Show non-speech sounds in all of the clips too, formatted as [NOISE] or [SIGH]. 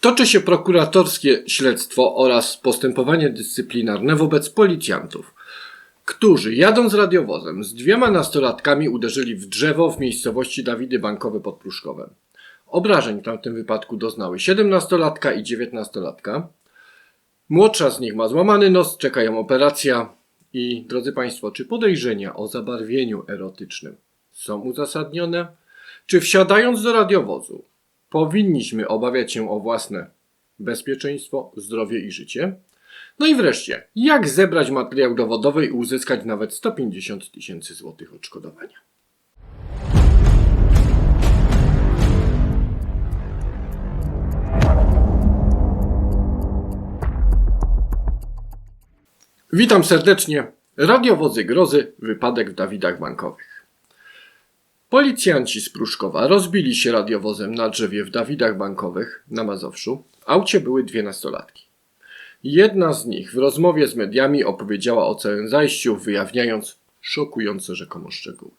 Toczy się prokuratorskie śledztwo oraz postępowanie dyscyplinarne wobec policjantów, którzy jadąc radiowozem z dwiema nastolatkami uderzyli w drzewo w miejscowości Dawidy Bankowe pod Pruszkowem. Obrażeń w tamtym wypadku doznały 17-latka i 19-latka. Młodsza z nich ma złamany nos, czekają operacja. I drodzy Państwo, czy podejrzenia o zabarwieniu erotycznym są uzasadnione? Czy wsiadając do radiowozu powinniśmy obawiać się o własne bezpieczeństwo, zdrowie i życie? No i wreszcie, jak zebrać materiał dowodowy i uzyskać nawet 150 tysięcy złotych odszkodowania? Witam serdecznie. Radiowozy grozy, wypadek w Dawidach Bankowych. Policjanci z Pruszkowa rozbili się radiowozem na drzewie w Dawidach Bankowych na Mazowszu. W aucie były dwie nastolatki. Jedna z nich w rozmowie z mediami opowiedziała o całym zajściu, wyjawniając szokujące rzekomo szczegóły.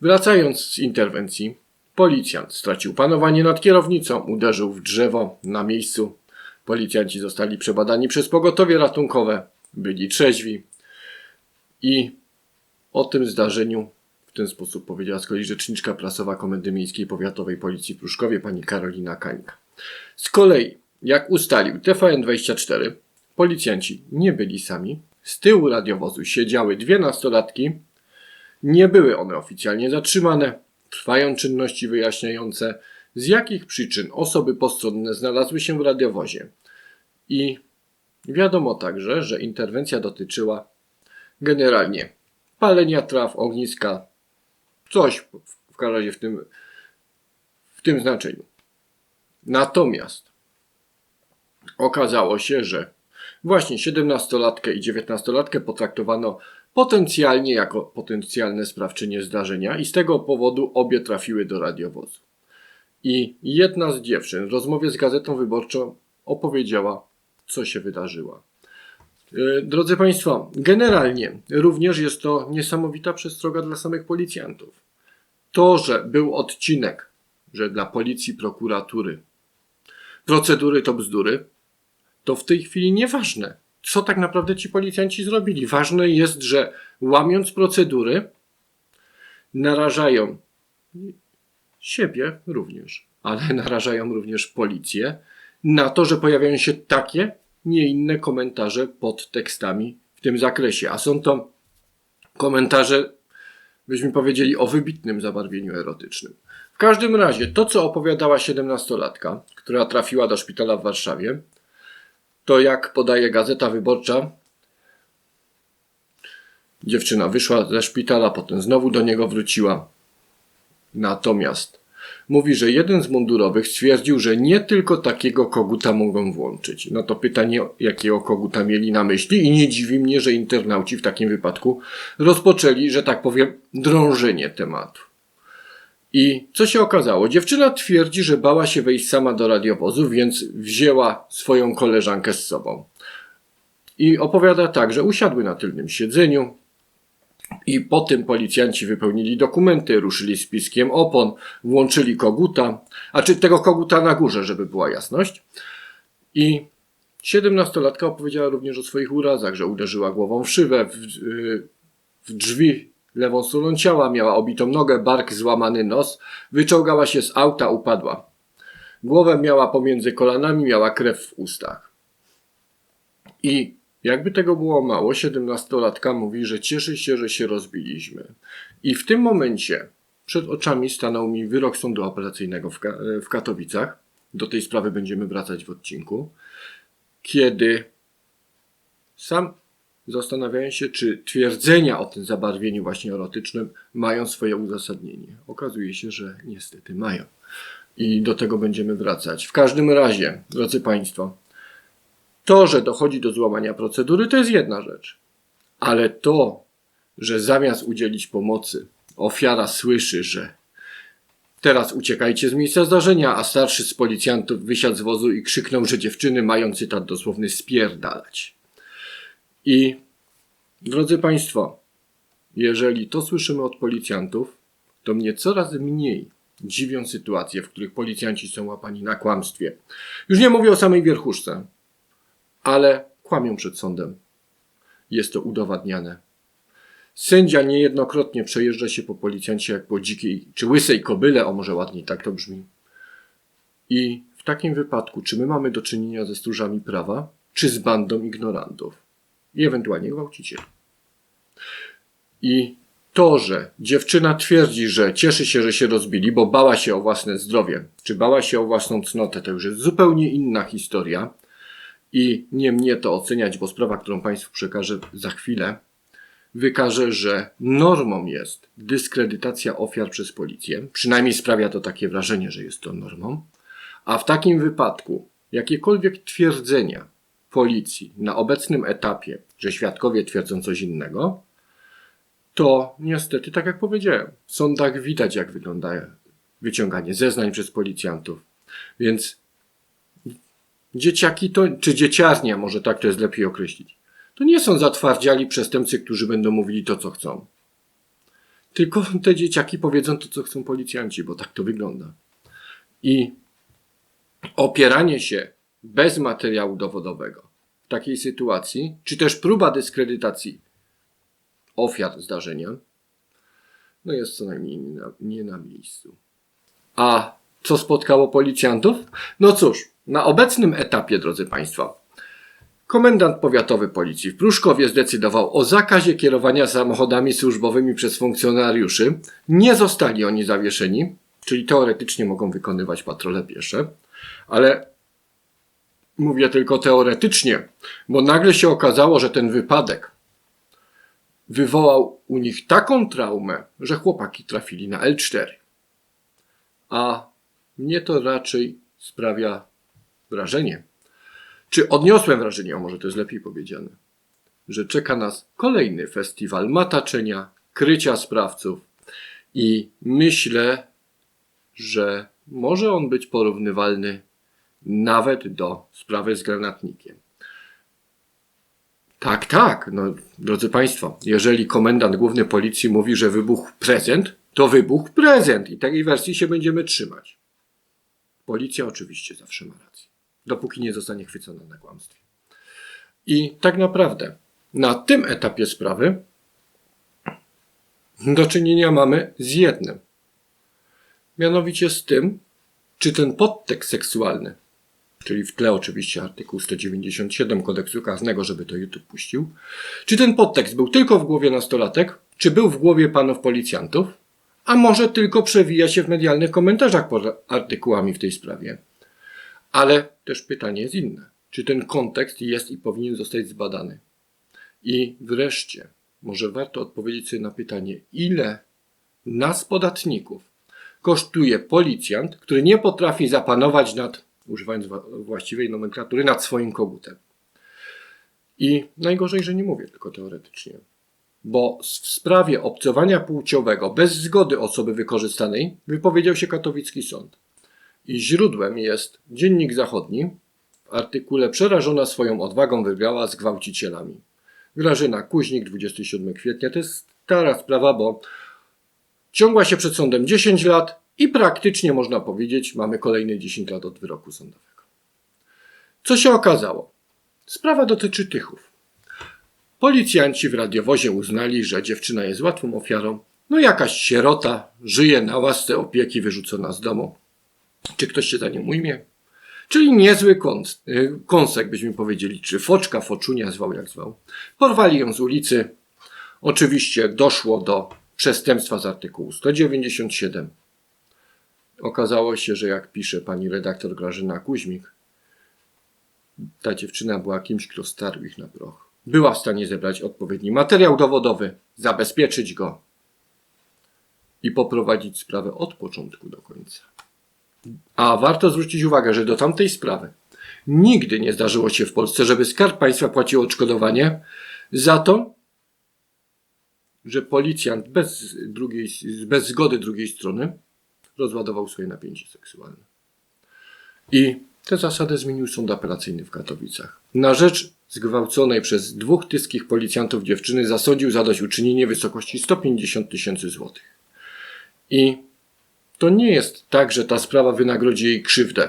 Wracając z interwencji, policjant stracił panowanie nad kierownicą, uderzył w drzewo na miejscu. Policjanci zostali przebadani przez pogotowie ratunkowe, byli trzeźwi i o tym zdarzeniu ten sposób powiedziała z kolei rzeczniczka prasowa Komendy Miejskiej Powiatowej Policji w Pruszkowie pani Karolina Kańka. Z kolei, jak ustalił TVN24, policjanci nie byli sami. Z tyłu radiowozu siedziały dwie nastolatki. Nie były one oficjalnie zatrzymane. Trwają czynności wyjaśniające, z jakich przyczyn osoby postronne znalazły się w radiowozie. I wiadomo także, że interwencja dotyczyła generalnie palenia traw, ogniska, coś w- każdym razie w tym, w tym znaczeniu. Natomiast okazało się, że właśnie 17-latkę i 19-latkę potraktowano potencjalnie jako potencjalne sprawczynie zdarzenia i z tego powodu obie trafiły do radiowozu. I jedna z dziewczyn w rozmowie z Gazetą Wyborczą opowiedziała, co się wydarzyło. E, Drodzy Państwo, generalnie również jest to niesamowita przestroga dla samych policjantów. To, że był odcinek, że dla policji, prokuratury procedury to bzdury, to w tej chwili nieważne, co tak naprawdę ci policjanci zrobili. Ważne jest, że łamiąc procedury, narażają siebie również, ale [LAUGHS] narażają również policję na to, że pojawiają się takie, nie inne komentarze pod tekstami w tym zakresie. A są to komentarze, byśmy powiedzieli, o wybitnym zabarwieniu erotycznym. W każdym razie, to co opowiadała 17-latka, która trafiła do szpitala w Warszawie, to jak podaje Gazeta Wyborcza, dziewczyna wyszła ze szpitala, potem znowu do niego wróciła. Natomiast mówi, że jeden z mundurowych stwierdził, że nie tylko takiego koguta mogą włączyć. No to pytanie, jakiego koguta mieli na myśli i nie dziwi mnie, że internauci w takim wypadku rozpoczęli, że tak powiem, drążenie tematu. I co się okazało? Dziewczyna twierdzi, że bała się wejść sama do radiowozu, więc wzięła swoją koleżankę z sobą. I opowiada tak, że usiadły na tylnym siedzeniu, i po tym policjanci wypełnili dokumenty, ruszyli z piskiem opon, włączyli koguta, a czy tego koguta na górze, żeby była jasność. I siedemnastolatka opowiedziała również o swoich urazach, że uderzyła głową w szybę, w, y, w drzwi lewą stroną ciała, miała obitą nogę, bark, złamany nos, wyczołgała się z auta, upadła. Głowę miała pomiędzy kolanami, miała krew w ustach. I jakby tego było mało, siedemnastolatka mówi, że cieszy się, że się rozbiliśmy. I w tym momencie przed oczami stanął mi wyrok sądu apelacyjnego w, Ka- w Katowicach. Do tej sprawy będziemy wracać w odcinku. Kiedy sam zastanawiałem się, czy twierdzenia o tym zabarwieniu właśnie erotycznym mają swoje uzasadnienie. Okazuje się, że niestety mają. I do tego będziemy wracać. W każdym razie, drodzy Państwo, to, że dochodzi do złamania procedury, to jest jedna rzecz. Ale to, że zamiast udzielić pomocy, ofiara słyszy, że teraz uciekajcie z miejsca zdarzenia, a starszy z policjantów wysiadł z wozu i krzyknął, że dziewczyny mają cytat dosłowny spierdalać. I drodzy Państwo, jeżeli to słyszymy od policjantów, to mnie coraz mniej dziwią sytuacje, w których policjanci są łapani na kłamstwie. Już nie mówię o samej wierchuszce, ale kłamią przed sądem. Jest to udowadniane. Sędzia niejednokrotnie przejeżdża się po policjancie jak po dzikiej czy łysej kobyle, o może ładniej tak to brzmi. I w takim wypadku, czy my mamy do czynienia ze stróżami prawa, czy z bandą ignorantów i ewentualnie gwałcicieli. I to, że dziewczyna twierdzi, że cieszy się, że się rozbili, bo bała się o własne zdrowie, czy bała się o własną cnotę, to już jest zupełnie inna historia. I nie mnie to oceniać, bo sprawa, którą Państwu przekażę za chwilę, wykaże, że normą jest dyskredytacja ofiar przez policję. Przynajmniej sprawia to takie wrażenie, że jest to normą. A w takim wypadku jakiekolwiek twierdzenia policji na obecnym etapie, że świadkowie twierdzą coś innego, to niestety, tak jak powiedziałem, w sądach widać, jak wygląda wyciąganie zeznań przez policjantów. Więc dzieciaki to, czy dzieciarnia, może tak to jest lepiej określić, to nie są zatwardziali przestępcy, którzy będą mówili to, co chcą. Tylko te dzieciaki powiedzą to, co chcą policjanci, bo tak to wygląda. I opieranie się bez materiału dowodowego w takiej sytuacji, czy też próba dyskredytacji ofiar zdarzenia, no jest co najmniej nie na, nie na miejscu. A co spotkało policjantów? No cóż, na obecnym etapie, drodzy Państwo, komendant powiatowy policji w Pruszkowie zdecydował o zakazie kierowania samochodami służbowymi przez funkcjonariuszy. Nie zostali oni zawieszeni, czyli teoretycznie mogą wykonywać patrole piesze, ale mówię tylko teoretycznie, bo nagle się okazało, że ten wypadek wywołał u nich taką traumę, że chłopaki trafili na L4. A mnie to raczej sprawia wrażenie, czy odniosłem wrażenie, a może to jest lepiej powiedziane, że czeka nas kolejny festiwal mataczenia, krycia sprawców i myślę, że może on być porównywalny nawet do sprawy z granatnikiem. Tak, tak, no drodzy Państwo, jeżeli komendant główny policji mówi, że wybuchł prezent, to wybuchł prezent i takiej wersji się będziemy trzymać. Policja oczywiście zawsze ma rację, dopóki nie zostanie chwycona na kłamstwie. I tak naprawdę na tym etapie sprawy do czynienia mamy z jednym. Mianowicie z tym, czy ten podtekst seksualny, czyli w tle oczywiście artykuł 197 kodeksu karnego, żeby to YouTube puścił, czy ten podtekst był tylko w głowie nastolatek, czy był w głowie panów policjantów, a może tylko przewija się w medialnych komentarzach pod artykułami w tej sprawie. Ale też pytanie jest inne. Czy ten kontekst jest i powinien zostać zbadany? I wreszcie, może warto odpowiedzieć sobie na pytanie, ile nas, podatników, kosztuje policjant, który nie potrafi zapanować nad, używając właściwej nomenklatury, nad swoim kogutem. I najgorzej, że nie mówię tylko teoretycznie bo w sprawie obcowania płciowego bez zgody osoby wykorzystanej wypowiedział się katowicki sąd. I źródłem jest Dziennik Zachodni w artykule Przerażona swoją odwagą wygrała z gwałcicielami. Grażyna Kuźnik, 27 kwietnia. To jest stara sprawa, bo ciągła się przed sądem 10 lat i praktycznie można powiedzieć, mamy kolejne 10 lat od wyroku sądowego. Co się okazało? Sprawa dotyczy Tychów. Policjanci w radiowozie uznali, że dziewczyna jest łatwą ofiarą. No jakaś sierota, żyje na łasce opieki wyrzucona z domu. Czy ktoś się za nią ujmie? Czyli niezły y, kąsek, byśmy powiedzieli, czy foczka, foczunia, zwał jak zwał. Porwali ją z ulicy. Oczywiście doszło do przestępstwa z artykułu 197. Okazało się, że jak pisze pani redaktor Grażyna Kuźmik, ta dziewczyna była kimś, kto starł ich na proch była w stanie zebrać odpowiedni materiał dowodowy, zabezpieczyć go i poprowadzić sprawę od początku do końca. A warto zwrócić uwagę, że do tamtej sprawy nigdy nie zdarzyło się w Polsce, żeby Skarb Państwa płacił odszkodowanie za to, że policjant bez, drugiej, bez zgody drugiej strony rozładował swoje napięcie seksualne. I tę zasadę zmienił sąd apelacyjny w Katowicach. Na rzecz zgwałconej przez dwóch tyskich policjantów dziewczyny zasądził zadośćuczynienie w wysokości 150 tysięcy złotych. I to nie jest tak, że ta sprawa wynagrodzi jej krzywdę.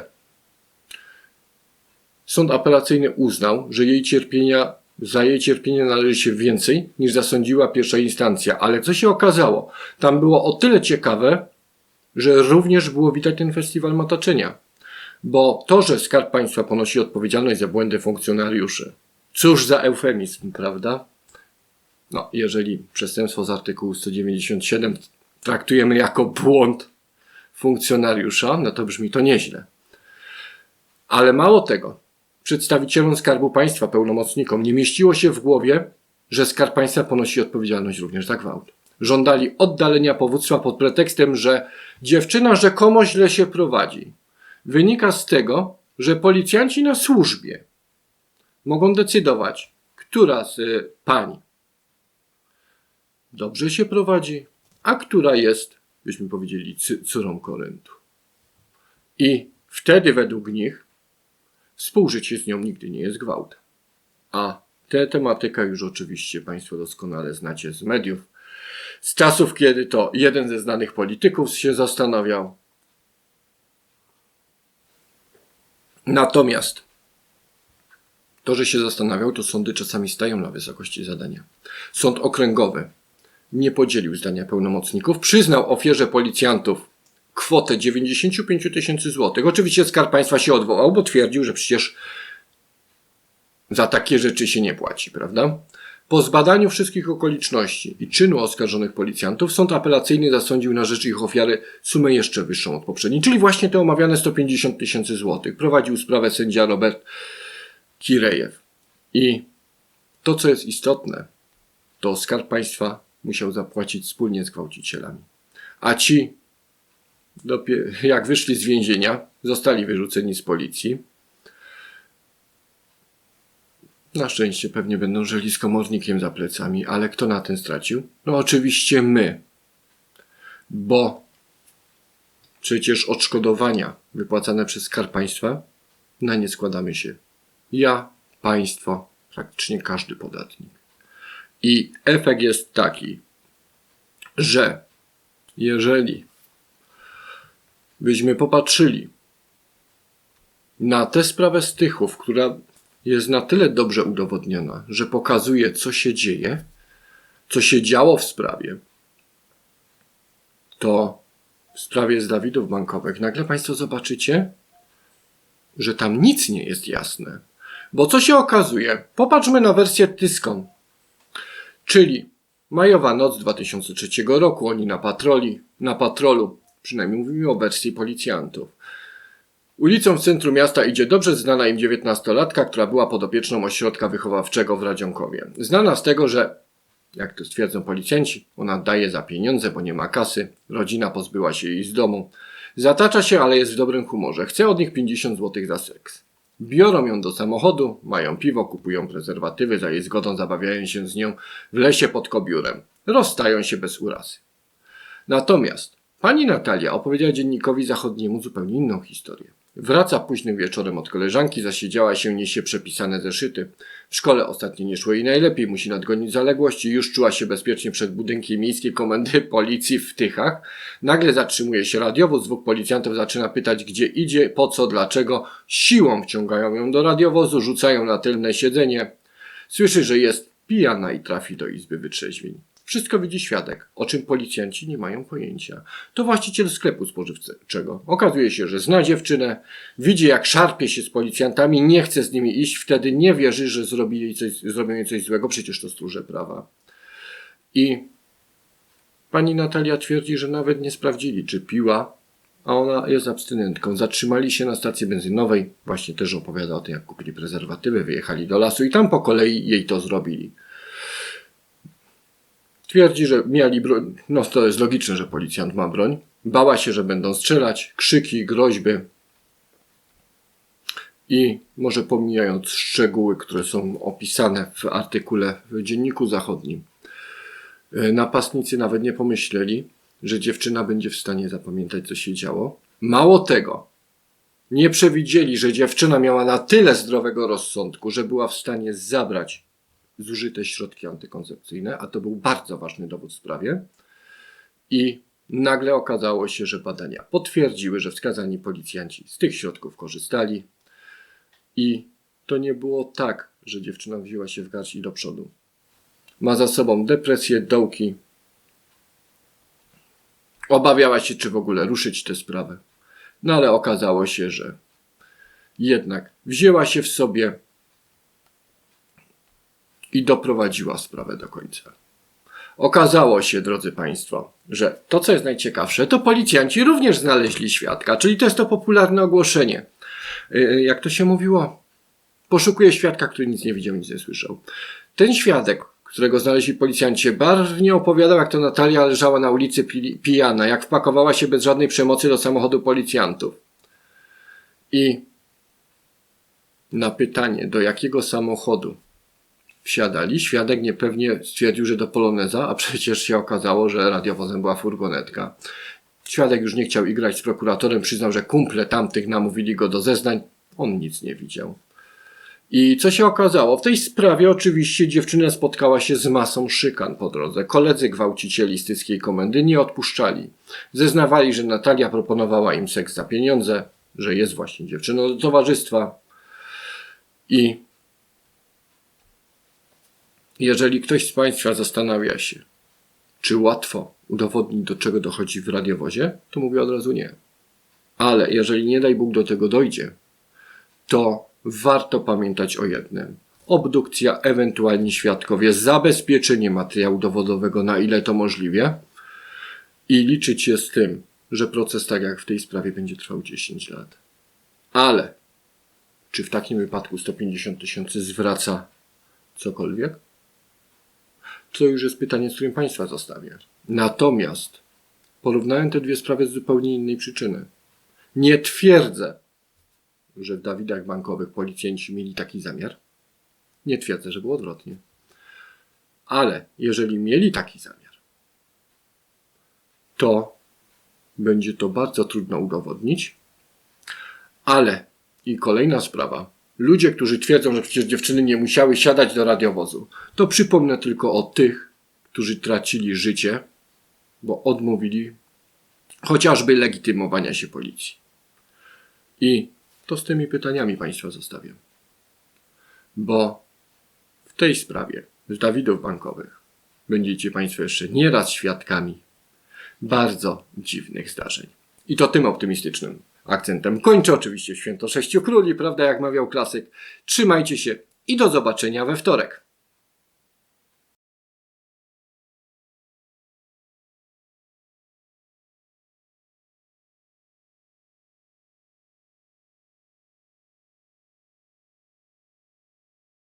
Sąd apelacyjny uznał, że jej cierpienia, za jej cierpienie należy się więcej niż zasądziła pierwsza instancja. Ale co się okazało? Tam było o tyle ciekawe, że również było widać ten festiwal mataczenia. Bo to, że Skarb Państwa ponosi odpowiedzialność za błędy funkcjonariuszy, cóż za eufemizm, prawda? No, jeżeli przestępstwo z artykułu 197 traktujemy jako błąd funkcjonariusza, no to brzmi to nieźle. Ale mało tego, przedstawicielom Skarbu Państwa, pełnomocnikom, nie mieściło się w głowie, że Skarb Państwa ponosi odpowiedzialność również za gwałt. Żądali oddalenia powództwa pod pretekstem, że dziewczyna rzekomo źle się prowadzi. Wynika z tego, że policjanci na służbie mogą decydować, która z y, pań dobrze się prowadzi, a która jest, byśmy powiedzieli, córą Koryntu. I wtedy według nich współżycie z nią nigdy nie jest gwałtem. A tę tematykę już oczywiście Państwo doskonale znacie z mediów. Z czasów, kiedy to jeden ze znanych polityków się zastanawiał. Natomiast to, że się zastanawiał, to sądy czasami stają na wysokości zadania. Sąd okręgowy nie podzielił zdania pełnomocników, przyznał ofierze policjantów kwotę 95 tysięcy złotych. Oczywiście Skarb Państwa się odwołał, bo twierdził, że przecież za takie rzeczy się nie płaci, prawda? Po zbadaniu wszystkich okoliczności i czynu oskarżonych policjantów, sąd apelacyjny zasądził na rzecz ich ofiary sumę jeszcze wyższą od poprzedniej, czyli właśnie te omawiane 150 tysięcy złotych. Prowadził sprawę sędzia Robert Kirejew. I to, co jest istotne, to Skarb Państwa musiał zapłacić wspólnie z gwałcicielami. A ci, jak wyszli z więzienia, zostali wyrzuceni z policji. Na szczęście pewnie będą żyli z komornikiem za plecami, ale kto na tym stracił? No oczywiście my. Bo przecież odszkodowania wypłacane przez Skarb Państwa na nie składamy się. Ja, państwo, praktycznie każdy podatnik. I efekt jest taki, że jeżeli byśmy popatrzyli na tę sprawę Stychów, która jest na tyle dobrze udowodniona, że pokazuje, co się dzieje, co się działo w sprawie, to w sprawie z Dawidów bankowych nagle Państwo zobaczycie, że tam nic nie jest jasne. Bo co się okazuje? Popatrzmy na wersję Tyską. Czyli majowa noc 2003 roku, oni na patroli, na patrolu, przynajmniej mówimy o wersji policjantów. Ulicą w centrum miasta idzie dobrze znana im dziewiętnastolatka, która była podopieczną ośrodka wychowawczego w Radzionkowie. Znana z tego, że, jak to stwierdzą policjanci, ona daje za pieniądze, bo nie ma kasy, rodzina pozbyła się jej z domu. Zatacza się, ale jest w dobrym humorze. Chce od nich 50 zł za seks. Biorą ją do samochodu, mają piwo, kupują prezerwatywy, za jej zgodą zabawiają się z nią w lesie pod kobiurem. Rozstają się bez urazy. Natomiast pani Natalia opowiedziała dziennikowi zachodniemu zupełnie inną historię. Wraca późnym wieczorem od koleżanki, zasiedziała się, niesie przepisane zeszyty. W szkole ostatnio nie szło jej najlepiej, musi nadgonić zaległości, już czuła się bezpiecznie przed budynkiem miejskiej komendy [LAUGHS] policji w Tychach. Nagle zatrzymuje się radiowóz, dwóch policjantów zaczyna pytać, gdzie idzie, po co, dlaczego. Siłą wciągają ją do radiowozu, rzucają na tylne siedzenie. Słyszy, że jest pijana i trafi do izby wytrzeźwień. Wszystko widzi świadek, o czym policjanci nie mają pojęcia. To właściciel sklepu spożywczego. Okazuje się, że zna dziewczynę, widzi jak szarpie się z policjantami, nie chce z nimi iść, wtedy nie wierzy, że zrobi jej coś, zrobią jej coś złego, przecież to stróże prawa. I pani Natalia twierdzi, że nawet nie sprawdzili, czy piła, a ona jest abstynentką. Zatrzymali się na stacji benzynowej, właśnie też opowiada o tym, jak kupili prezerwatywy, wyjechali do lasu i tam po kolei jej to zrobili. Twierdzi, że mieli broń. No to jest logiczne, że policjant ma broń. Bała się, że będą strzelać, krzyki, groźby. I może pomijając szczegóły, które są opisane w artykule w Dzienniku Zachodnim, e, napastnicy nawet nie pomyśleli, że dziewczyna będzie w stanie zapamiętać, co się działo. Mało tego, nie przewidzieli, że dziewczyna miała na tyle zdrowego rozsądku, że była w stanie zabrać zużyte środki antykoncepcyjne, a to był bardzo ważny dowód w sprawie. I nagle okazało się, że badania potwierdziły, że wskazani policjanci z tych środków korzystali i to nie było tak, że dziewczyna wzięła się w garść i do przodu. Ma za sobą depresję, dołki. Obawiała się, czy w ogóle ruszyć tę sprawę. No ale okazało się, że jednak wzięła się w sobie i doprowadziła sprawę do końca. Okazało się, drodzy Państwo, że to, co jest najciekawsze, to policjanci również znaleźli świadka, czyli to jest to popularne ogłoszenie. Yy, Jak to się mówiło? Poszukuje świadka, który nic nie widział, nic nie słyszał. Ten świadek, którego znaleźli policjanci, barwnie opowiadał, jak to Natalia leżała na ulicy pi- pijana, jak wpakowała się bez żadnej przemocy do samochodu policjantów. I na pytanie, do jakiego samochodu wsiadali, świadek niepewnie stwierdził, że do Poloneza, a przecież się okazało, że radiowozem była furgonetka. Świadek już nie chciał igrać z prokuratorem, przyznał, że kumple tamtych namówili go do zeznań. On nic nie widział. I co się okazało? W tej sprawie oczywiście dziewczyna spotkała się z masą szykan po drodze. Koledzy gwałcicieli z tyskiej komendy nie odpuszczali. Zeznawali, że Natalia proponowała im seks za pieniądze, że jest właśnie dziewczyną do towarzystwa. I jeżeli ktoś z Państwa zastanawia się, czy łatwo udowodnić, do czego dochodzi w radiowozie, to mówię od razu nie. Ale jeżeli nie daj Bóg do tego dojdzie, to warto pamiętać o jednym. Obdukcja, ewentualnie świadkowie, zabezpieczenie materiału dowodowego na ile to możliwe i liczyć się z tym, że proces tak jak w tej sprawie będzie trwał 10 lat. Ale czy w takim wypadku 150 tysięcy zwraca cokolwiek? To już jest pytanie, z którym Państwa zostawię. Natomiast porównałem te dwie sprawy z zupełnie innej przyczyny. Nie twierdzę, że w Dawidach bankowych policjanci mieli taki zamiar. Nie twierdzę, że było odwrotnie. Ale jeżeli mieli taki zamiar, to będzie to bardzo trudno udowodnić. Ale i kolejna sprawa. Ludzie, którzy twierdzą, że przecież dziewczyny nie musiały siadać do radiowozu, to przypomnę tylko o tych, którzy tracili życie, bo odmówili chociażby legitymowania się policji. I to z tymi pytaniami Państwa zostawiam. Bo w tej sprawie z Dawidów bankowych będziecie Państwo jeszcze nieraz świadkami bardzo dziwnych zdarzeń. I to tym optymistycznym akcentem kończę oczywiście Święto Sześciu Króli, prawda, jak mawiał klasyk. Trzymajcie się i do zobaczenia we wtorek.